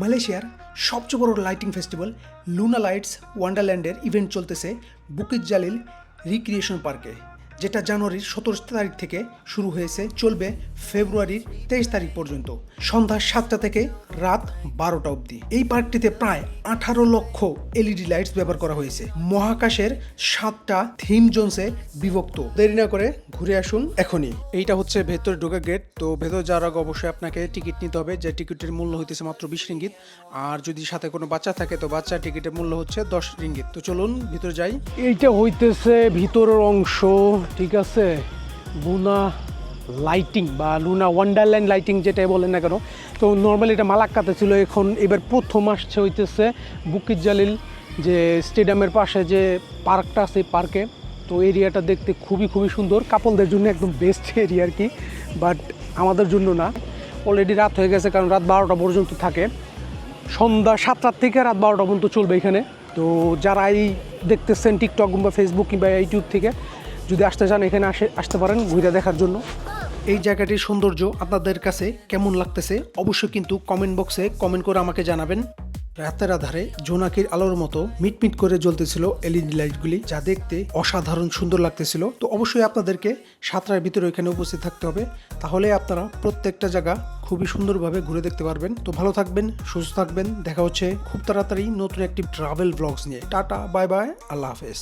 মালয়েশিয়ার সবচেয়ে বড় লাইটিং ফেস্টিভ্যাল লুনা লাইটস ওয়ান্ডারল্যান্ডের ইভেন্ট চলতেছে বুকিত জালিল রিক্রিয়েশন পার্কে যেটা জানুয়ারির সতেরো তারিখ থেকে শুরু হয়েছে চলবে ফেব্রুয়ারির তেইশ তারিখ পর্যন্ত। সন্ধ্যা সাতটা থেকে রাত বারোটা অবধি। এই পার্কটিতে প্রায় আঠারো লক্ষ এলইডি লাইটস ব্যবহার করা হয়েছে। মহাকাশের সাতটা থিম জোনসে বিভক্ত। দেরি না করে ঘুরে আসুন এখনই। এইটা হচ্ছে ভেতরে ঢোকা গেট তো ভেতর যাওয়ার আগে অবশ্যই আপনাকে টিকিট নিতে হবে। যে টিকিটের মূল্য হইতেছে মাত্র বিশ রিঙ্গিত। আর যদি সাথে কোনো বাচ্চা থাকে তো বাচ্চা টিকিটের মূল্য হচ্ছে দশ রিঙ্গিত। তো চলুন ভিতরে যাই। এইটা হইতেছে ভিতরের অংশ। ঠিক আছে? লুনা লাইটিং বা লুনা ওয়ান্ডারল্যান্ড লাইটিং যেটাই বলেন না কেন, তো নর্মালি এটা মালাক্কাতে ছিল, এখন এবার প্রথম আসছে হইতেছে বুকিত জালিল, যে স্টেডিয়ামের পাশে যে পার্কটা আছে পার্কে। তো এরিয়াটা দেখতে খুবই খুবই সুন্দর। কাপলদের জন্য একদম বেস্ট এরিয়া আর কি বাট আমাদের জন্য না। অলরেডি রাত হয়ে গেছে, কারণ রাত বারোটা পর্যন্ত থাকে। সন্ধ্যা সাতটার থেকে রাত বারোটা পর্যন্ত চলবে এখানে। তো যারা এই দেখতেছেন টিকটক কিংবা ফেসবুক কিংবা ইউটিউব থেকে যদি আসতে চান, এখানে আসে, আসতে পারেন ঘুরে দেখার জন্য। এই জায়গাটির সৌন্দর্য আপনাদের কাছে কেমন লাগতেছে, অবশ্যই কিন্তু কমেন্ট বক্সে কমেন্ট করে আমাকে জানাবেন। রাতের আধারে জোনাকির আলোর মতো মিটমিট করে জ্বলতেছিল এলইডি লাইটগুলি যা দেখতে অসাধারণ সুন্দর লাগতেছিল। তো অবশ্যই আপনাদেরকে সাতটার ভিতরে এখানে উপস্থিত থাকতে হবে। তাহলে আপনারা প্রত্যেকটা জায়গা খুবই সুন্দরভাবে ঘুরে দেখতে পারবেন। তো ভালো থাকবেন, সুস্থ থাকবেন। দেখা হচ্ছে খুব তাড়াতাড়ি নতুন একটি ট্রাভেল ব্লগস নিয়ে। টাটা বাই বাই আল্লাহ হাফেজ।